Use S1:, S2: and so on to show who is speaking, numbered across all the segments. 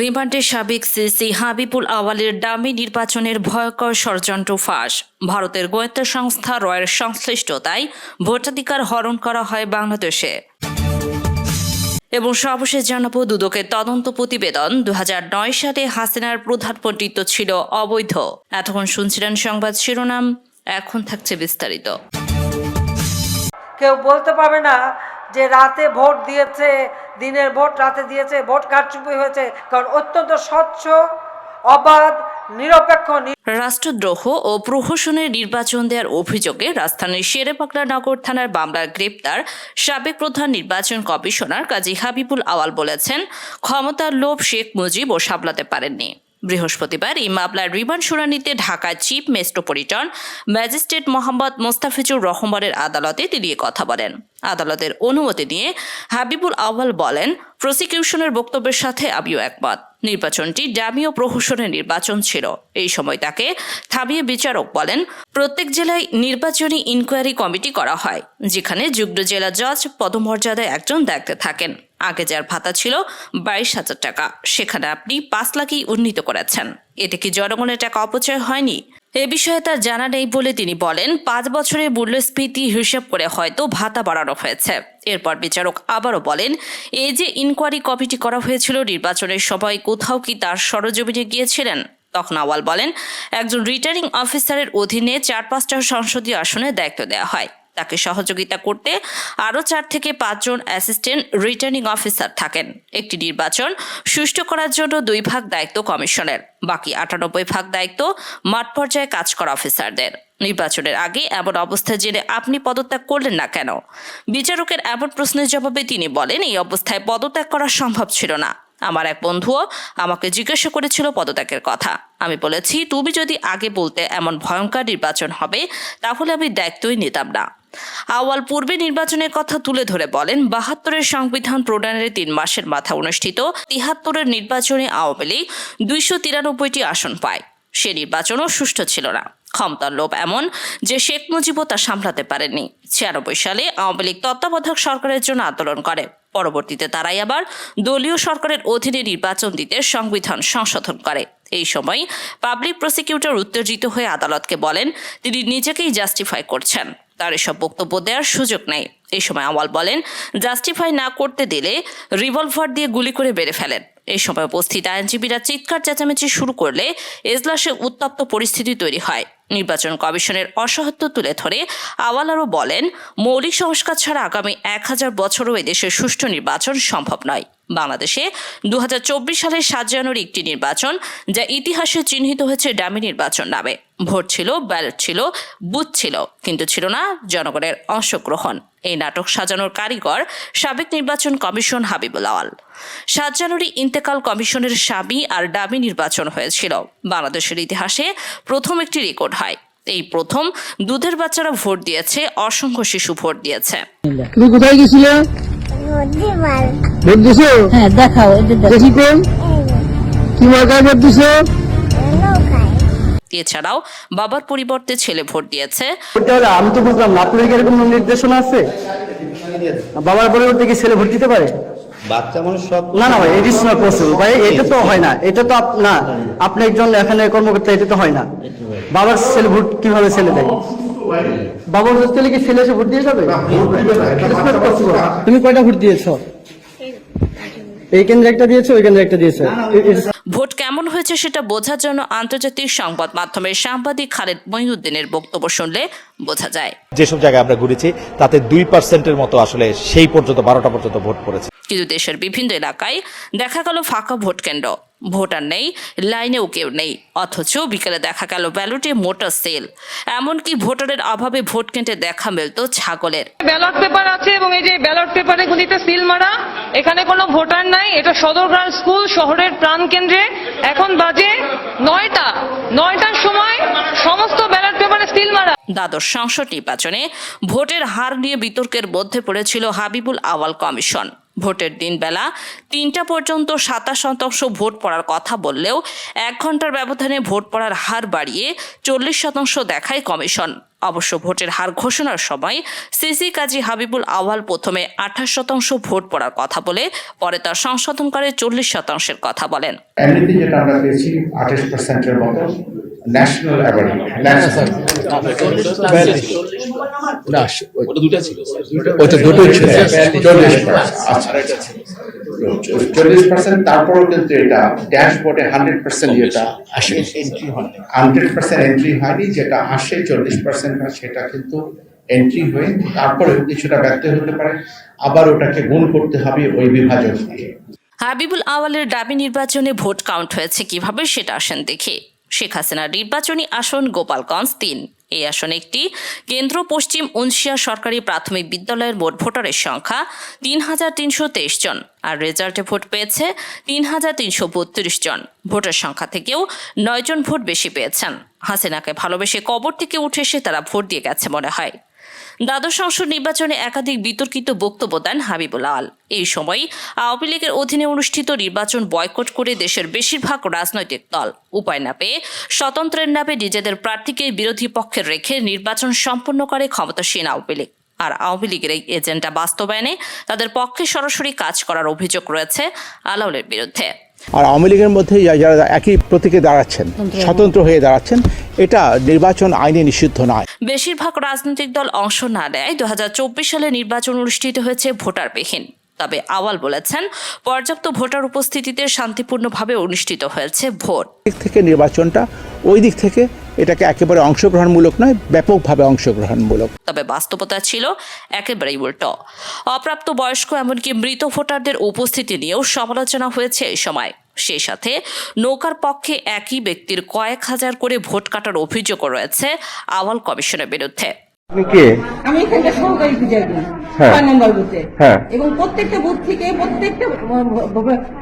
S1: রিমান্ডে সাবেক CC Habibul আওয়ালের dummy নির্বাচনের ভয়ঙ্কর ষড়যন্ত্র ফাঁস। ভারতের গোয়েন্দা সংস্থা রয়ের সংশ্লিষ্টতায় ভোটাধিকার হরণ করা হয় বাংলাদেশে। এবং সর্বশেষ জানাব দুদকের তদন্ত প্রতিবেদন। দু হাজার নয় সালে হাসিনার প্রধানমন্ত্রিত্ব ছিল অবৈধ। এতক্ষণ শুনছিলেন সংবাদ শিরোনাম। এখন থাকছে বিস্তারিত।
S2: কেউ বলতে পারবে না যে রাতে ভোট দিয়েছে দিনের ভোট রাতে দিয়েছে, ভোট কারচুপি হয়েছে, কারণ অত্যন্ত স্বচ্ছ, অবাধ, নিরপেক্ষ
S1: রাষ্ট্রদ্রোহ ও প্রহসনের নির্বাচন দেওয়ার অভিযোগে রাজধানীর শেরেবাংলা নগর থানার মামলার গ্রেপ্তার সাবেক প্রধান নির্বাচন কমিশনার কাজী হাবিবুল আওয়াল বলেছেন, ক্ষমতার লোভ শেখ মুজিব ও সামলাতে পারেননি। বৃহস্পতিবার এই মামলার রিমান্ড শুনানিতে ঢাকার chief metropolitan magistrate Mohammad Mostafizur রহমানের আদালতে তিনি কথা বলেন। আদালতের অনুমতি নিয়ে হাবিবুল আওয়াল বলেন, প্রসিকিউশনের বক্তব্যের সাথে আমিও একমত। নির্বাচনটি ডামি ও প্রহসনের নির্বাচন ছিল। এই সময় তাকে থামিয়ে বিচারক বলেন, প্রত্যেক জেলায় নির্বাচনী ইনকোয়ারি কমিটি করা হয়, যেখানে যুগ্ম জেলা জজ পদমর্যাদায় একজন দায়িত্বে থাকেন। আগে যার ভাতা ছিল বাইশ হাজার টাকা। সেখানে আপনি পাঁচ লাখই উন্নীত করেছেন। এতে কি জনগণের টাকা অপচয় হয়নি? এ বিষয়ে তার জানা নেই বলে তিনি বলেন, পাঁচ বছরের মূল্যস্ফীতি হিসেব করে হয়তো ভাতা বাড়ানো হয়েছে। এরপর বিচারক আবারও বলেন, এই যে ইনকোয়ারি কমিটি করা হয়েছিল নির্বাচনের সময় কোথাও কি তার সরজমিনে গিয়েছিলেন? তখন আওয়াল বলেন, একজন রিটার্নিং অফিসারের অধীনে চার পাঁচটা সংসদীয় আসনে দায়িত্ব দেওয়া হয়। তাকে সহযোগিতা করতে আরও চার থেকে পাঁচজন অ্যাসিস্ট্যান্ট রিটার্নিং অফিসার থাকেন। একটি নির্বাচন সুষ্ঠু করার জন্য দুই ভাগ দায়িত্ব কমিশনের। বাকি আটানব্বই ভাগ দায়িত্ব মাঠ পর্যায়ে কাজ করা অফিসারদের। নির্বাচনের আগে এমন অবস্থা জেনে আপনি পদত্যাগ করলেন না কেন? বিচারকের এমন প্রশ্নের জবাবে তিনি বলেন, এই অবস্থায় পদত্যাগ করা সম্ভব ছিল না। আমার এক বন্ধুও আমাকে জিজ্ঞাসা করেছিল পদত্যাগের কথা। আমি বলেছি, তুমি যদি আগে বলতে এমন ভয়ঙ্কর নির্বাচন হবে, তাহলে আমি দায়িত্বই নিতাম না। আওয়াল পূর্বে নির্বাচনের কথা তুলে ধরে বলেন, বাহাত্তরের সংবিধান প্রণয়নের তিন মাসের মাথা অনুষ্ঠিত, তিহাত্তরের নির্বাচনে আওয়ামী লীগ দুইশো তিরানব্বইটি আসন পায়। সে নির্বাচনও সুষ্ঠু ছিল না। ক্ষমতার লোভ এমন যে শেখ মুজিবও তা সামলাতে পারেননি। ছিয়ানব্বই সালে আওয়ামী লীগ তত্ত্বাবধায়ক সরকারের জন্য আন্দোলন করে। পরবর্তীতে তারাই আবার দলীয় সরকারের অধীনে নির্বাচন দিতে সংবিধান সংশোধন করে। এই সময় পাবলিক প্রসিকিউটর উত্তেজিত হয়ে আদালতকে বলেন, তিনি নিজেকেই জাস্টিফাই করছেন। তার এসব বক্তব্য দেওয়ার সুযোগ নেই। এই সময় আওয়াল বলেন জাস্টিফাই না করতে দিলে রিভলভার দিয়ে গুলি করে বেড়ে ফেলেন। এই সময় উপস্থিত আইনজীবীরা চিৎকার চেঁচামেচি শুরু করলে এজলাসে উত্তপ্ত পরিস্থিতি তৈরি হয়। নির্বাচন কমিশনের অসহত্য তুলে ধরে আওয়াল আরও বলেন, মৌলিক সংস্কার ছাড়া আগামী এক হাজার বছরও এদেশে সুষ্ঠু নির্বাচন সম্ভব নয়। বাংলাদেশে। দু হাজার চব্বিশ সালের সাত জানুয়ারি একটি নির্বাচন, যা ইতিহাসে চিহ্নিত হয়েছে ডামি নির্বাচন নামে। ভোট ছিল, ব্যালট ছিল, বুথ ছিল, কিন্তু ছিল না জনগণের অংশগ্রহণ। এই নাটক সাজানোর কারিগর সাবেক নির্বাচন কমিশন হাবিবুল আওয়াল সাত জানুয়ারি ইন্তেকাল কমিশনের স্বামী আর ডামি নির্বাচন হয়েছিল। বাংলাদেশের ইতিহাসে প্রথম একটি রেকর্ড হয়। এই প্রথম দুধের বাচ্চারা ভোট দিয়েছে, অসংখ্য শিশু ভোট দিয়েছে।
S3: তুমি কোথায় গেছিলে? ভোট দিছো
S4: হ্যাঁ দেখাও দেখি।
S3: কোন? কি মার্কায় ভোট দিছো
S1: এছাড়াও বাবার পরিবর্তে ছেলে ভোট দিয়েছে।
S3: আমি তো বুঝলাম না আপনার কি এরকম নির্দেশনা আছে? বাবার পরিবর্তে কি ছেলে ভোট দিতে পারে?
S5: বাচ্চা মানুষ সব
S3: না না ভাই ইট ইস নট পসিবল ভাই এটা তো হয় না এটা তো আপ- না আপনি একজন এখানে কর্মকর্তা এটা তো হয় না। বাবার ছেলে ভোট কীভাবে ছেলে দেয়? বাবার ছেলে কি ছেলে এসে ভোট দিয়ে যাবে. তুমি কয়টা ভোট দিয়েছ? এই কেন্দ্রে একটা দিয়েছ ওই কেন্দ্রে একটা দিয়েছ?
S1: ভোট কেমন হয়েছে সেটা বোঝার জন্য আন্তর্জাতিক সংবাদ মাধ্যমের সাংবাদিক খালেদ মহিউদ্দিনের বক্তব্য শুনলে বোঝা যায়।
S6: যেসব জায়গায় আমরা ঘুরেছি তাতে দুই পার্সেন্টের মতো আসলে সেই পর্যন্ত বারোটা পর্যন্ত ভোট পড়েছে।
S1: কিন্তু দেশের বিভিন্ন এলাকায় দেখা গেল ফাঁকা ভোট কেন্দ্র। ভোটার নেই লাইনেও কেউ নেই অথচ বিকেলে দেখা গেল ব্যালটে মোটর সেল। এমনকি ভোটারের অভাবে ভোট কেন্দ্রে দেখা মিলত ছাগলের।
S7: ব্যালট পেপার আছে এবং এই যে ব্যালট পেপারে গুলিতে সিল মারা এখানে কোনো ভোটার নাই এটা সদরগ্রাম স্কুল শহরের প্রাণ কেন্দ্রে। এখন বাজে নয়টা। নয়টার সময় সমস্ত ব্যালট পেপারে সিল মারা।
S1: দ্বাদশ সংসদ নির্বাচনে ভোটের হার নিয়ে বিতর্কের মধ্যে পড়েছিল হাবিবুল আওয়াল কমিশন। ভোটের দিন বেলা তিনটা পর্যন্ত সাতাশ শতাংশ ভোট পড়ার কথা বললেও এক ঘণ্টার ব্যবধানে ভোট পড়ার হার বাড়িয়ে চল্লিশ শতাংশ দেখায় কমিশন। অবশ্য ভোটের হার ঘোষণার সময় সিসি কাজী হাবিবুল আওয়াল প্রথমে আঠাশ শতাংশ ভোট পড়ার কথা বলে পরে তার সংশোধন করে চল্লিশ শতাংশের কথা বলেন।
S4: এমনিতে যেটা আমরা পেয়েছি আঠাশ পার্সেন্টের মতো ন্যাশনাল অ্যাভারেজ
S5: ওটা দুটোই ছিল
S4: চল্লিশ পার্সেন্ট তারপরেও কিন্তু এটা ড্যাশবোর্ডে হান্ড্রেড পার্সেন্ট যেটা আসে। হান্ড্রেড পার্সেন্ট এন্ট্রি হয়নি যেটা আসে চল্লিশ পার্সেন্ট সেটা কিন্তু এন্ট্রি হয়ে তারপরে কিছুটা ব্যর্থ হতে পারে। আবার ওটাকে গুণ করতে হবে ওই বিভাজন দিয়ে।
S1: হাবিবুল আওয়ালের দাবি নির্বাচনে ভোট কাউন্ট হয়েছে কীভাবে সেটা আসেন দেখে। শেখ হাসিনার নির্বাচনী আসন গোপালগঞ্জ তিন। এই আসনে একটি। কেন্দ্র পশ্চিম উনশিয়া সরকারি প্রাথমিক বিদ্যালয়ের মোট ভোটারের সংখ্যা তিন হাজার তিনশো তেইশ জন, আর রেজাল্টে ভোট পেয়েছে তিন হাজার তিনশো বত্রিশ জন। ভোটার সংখ্যা থেকেও নয়জন ভোট বেশি পেয়েছেন। হাসিনাকে ভালোবেসে কবর থেকে উঠে এসে তারা ভোট দিয়ে গেছে মনে হয়। দ্বাদশ সংসদ নির্বাচনে একাধিক বিতর্কিত বক্তব্য দেন হাবিবুল আল। এই সময় আওয়ামী লীগের অধীনে অনুষ্ঠিত নির্বাচন বয়কট করে দেশের বেশিরভাগ রাজনৈতিক দল। উপায় না পেয়ে স্বতন্ত্রের নামে নিজেদের প্রার্থীকে বিরোধী পক্ষে রেখে নির্বাচন সম্পন্ন করে ক্ষমতাসীন আওয়ামী লীগ। আর আওয়ামী লীগের এই এজেন্ডা বাস্তবায়নে তাদের পক্ষে সরাসরি কাজ করার অভিযোগ রয়েছে আলাউলের বিরুদ্ধে।
S5: আর আওয়ামী লীগের মধ্যে যারা একই প্রতীকে দাঁড়াচ্ছেন স্বতন্ত্র হয়ে দাঁড়াচ্ছেন এটা নির্বাচন আইনে নিষিদ্ধ নয়।
S1: বেশিরভাগ রাজনৈতিক দল অংশ না নেয়। দু সালে নির্বাচন অনুষ্ঠিত হয়েছে ভোটারবিহীন। তবে আওয়াল বলেছেন পর্যাপ্ত ভোটার উপস্থিতিতে শান্তিপূর্ণভাবে অনুষ্ঠিত হয়েছে ভোট।
S5: দিক থেকে নির্বাচনটা ওই দিক থেকে এটাকে একেবারে অংশগ্রহণমূলক নয় ব্যাপকভাবে অংশগ্রহণমূলক।
S1: তবে বাস্তবতা ছিল একেবারেই উল্টো। অপ্রাপ্ত বয়স্ক এমনকি মৃত ভোটারদের উপস্থিতি নিয়েও সমালোচনা হয়েছে এই সময়। সেই সাথে নৌকার পক্ষে একই ব্যক্তির কয়েক হাজার করে ভোট কাটার অভিযোগও রয়েছে আওয়াল কমিশনের বিরুদ্ধে।
S8: আমি এখানকার সহকারী পূজারী।
S3: হ্যাঁ।
S8: ছয় নম্বর বুথে।
S3: হ্যাঁ।
S8: এবং প্রত্যেকটা বুথ থেকে প্রত্যেকটা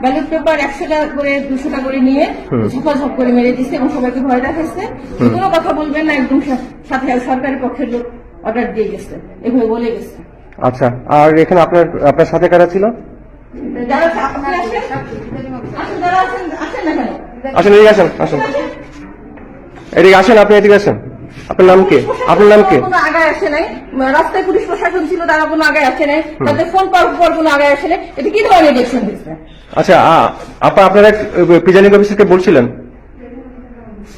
S8: ব্যালট পেপার একশো টাকা করে দুশো টাকা করে নিয়ে ঝপাঝপ করে মেরে দিচ্ছে এবং সবাইকে ভয় দেখাচ্ছে। কোনো কথা বলবেন না একদম সাথে সরকারি পক্ষের লোক অর্ডার দিয়ে গেছে। এভাবে বলে গেছে।
S3: আচ্ছা আর এখানে আপনার আপনার সাথে কারা ছিল?
S8: যারা আপনি আসেন আসেন
S3: এদিকে আসেন আসেন। এদিকে আসেন আপনি এদিকে আসেন। আপনার নাম কি? আপনার নাম কি?
S8: আগায় আসে নাই। রাস্তায় পুলিশ প্রশাসন ছিল তারা কোনো আগায় আসে নাই। তাদের ফোন পাওয়ার পর কোনো আগায় আসে নাই। এটা কি ধরনের
S3: আচ্ছা আপা আপনারা প্রিজাইডিং অফিসারকে বলছিলেন?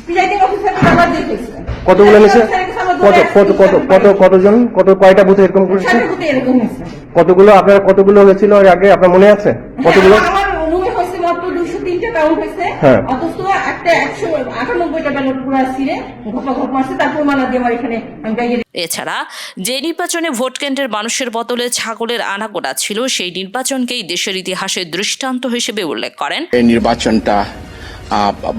S8: প্রিজাইডিং অফিসার আবার দেখেছে।
S3: কতগুলো কত কত কত কত কতজন? কত কয়টা বুথে এরকম করেছে? কতগুলো আপনার কতগুলো হয়েছিল এর আগে? আপনার মনে আছে? কতগুলো
S8: হ্যাঁ, আমার রুমে হয়েছে মাত্র দুশো তিনটা হয়েছে
S3: হ্যাঁ।
S8: অথচ একটা একশো আটানব্বইটা ব্যালট পুরো ছিঁড়ে ঘপা ঘপ মারছে তারপর দিয়ে আমার এখানে
S1: এছাড়া যে নির্বাচনে ভোট কেন্দ্রের মানুষের বদলে ছাগলের আনাগোনা ছিল সেই নির্বাচনকেই দেশের ইতিহাসের দৃষ্টান্ত হিসেবে উল্লেখ করেন।
S9: এই নির্বাচনটা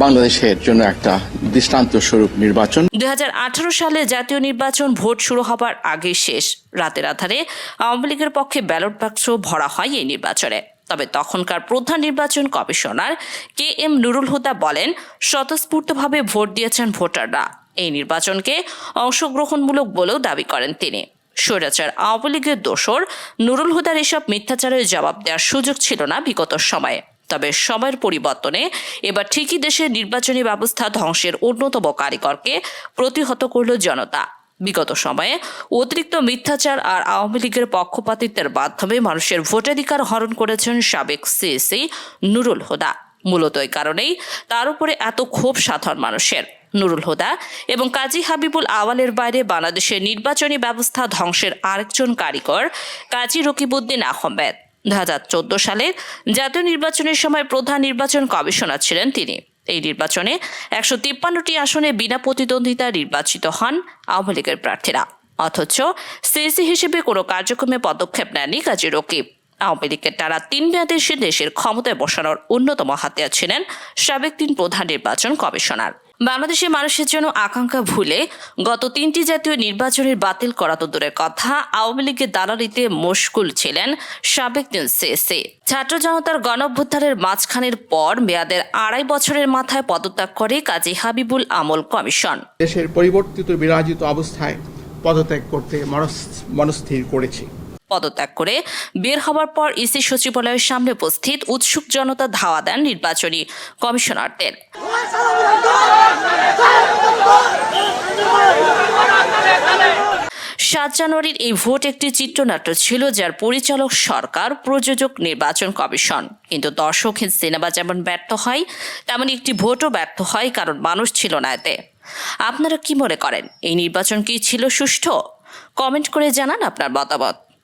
S9: বাংলাদেশের জন্য একটা দৃষ্টান্ত স্বরূপ নির্বাচন।
S1: দুই হাজার আঠারো সালে জাতীয় নির্বাচন ভোট শুরু হবার আগে শেষ। রাতের আধারে আওয়ামী লীগের পক্ষে ব্যালট বাক্স ভরা হয় এই নির্বাচনে। তবে তখনকার প্রধান নির্বাচন commissioner K M Nurul Huda বলেন, স্বতঃস্ফূর্তভাবে ভোট দিয়েছেন ভোটাররা। এই নির্বাচনকে অংশগ্রহণমূলক বলেও দাবি করেন তিনি। স্বৈরাচার আওয়ামী লীগের দোসর নুরুল হুদার এসব মিথ্যাচারের জবাব দেওয়ার সুযোগ ছিল না বিগত সময়ে। তবে সময়ের পরিবর্তনে এবার ঠিকই দেশের নির্বাচনী ব্যবস্থা ধ্বংসের অন্যতম কারিগরকে প্রতিহত করল জনতা। বিগত সময়ে অতিরিক্ত মিথ্যাচার আর আওয়ামী লীগের পক্ষপাতিত্বের মাধ্যমে মানুষের ভোটাধিকার হরণ করেছেন সাবেক সিএসি নুরুল হুদা। মূলত এই কারণেই তার উপরে এত ক্ষোভ সাধারণ মানুষের। নুরুল হুদা এবং কাজী হাবিবুল আওয়ালের বাইরে বাংলাদেশের নির্বাচনী ব্যবস্থা ধ্বংসের আরেকজন কারিগর কাজী রকিবউদ্দিন আহমেদ। দু হাজার চোদ্দ সালে জাতীয় নির্বাচনের সময় প্রধান নির্বাচন কমিশনার ছিলেন তিনি। এই নির্বাচনে একশো তিপ্পান্নটি আসনে বিনা প্রতিদ্বন্দ্বিতা নির্বাচিত হন আওয়ামী লীগের প্রার্থীরা। অথচ সিএসি হিসেবে কোনো কার্যক্রমে পদক্ষেপ নেননি কাজী রকিব। আওয়ামী লীগের তারা তিন মেয়াদে দেশের ক্ষমতায় বসানোর অন্যতম হাতিয়ার ছিলেন সাবেক তিন প্রধান নির্বাচন কমিশনার। বাংলাদেশের মানুষের জন্য আকাঙ্ক্ষা ভুলে গত তিনটি জাতীয় নির্বাচনের বাতিল করা তো দূরের কথা। আওয়ামী লীগের দালালিতে মশগুল ছিলেন সাবেক তিন সিএসি ছাত্র জনতার গণঅভ্যুত্থানের মাঝখানের পর মেয়াদের আড়াই বছরের মাথায় পদত্যাগ করে কাজী হাবিবুল আমল কমিশন।
S10: দেশের পরিবর্তিত বিরাজিত অবস্থায় পদত্যাগ করতে মনস্থির করেছি।
S1: পদত্যাগ করে বের হওয়ার পর ইসি সচিবালয়ের সামনে উপস্থিত উৎসুক জনতা ধাওয়া দেন নির্বাচনী কমিশনারদের। সাত জানুয়ারির এই ভোট একটি চিত্রনাট্য ছিল, যার পরিচালক সরকার, প্রযোজক নির্বাচন কমিশন। কিন্তু দর্শকহীন সিনেমা যেমন ব্যর্থ হয়, তেমন একটি ভোটও ব্যর্থ হয়, কারণ মানুষ ছিল না এতে। আপনারা কি মনে করেন? এই নির্বাচন কি ছিল সুষ্ঠু? কমেন্ট করে জানান আপনার মতামত।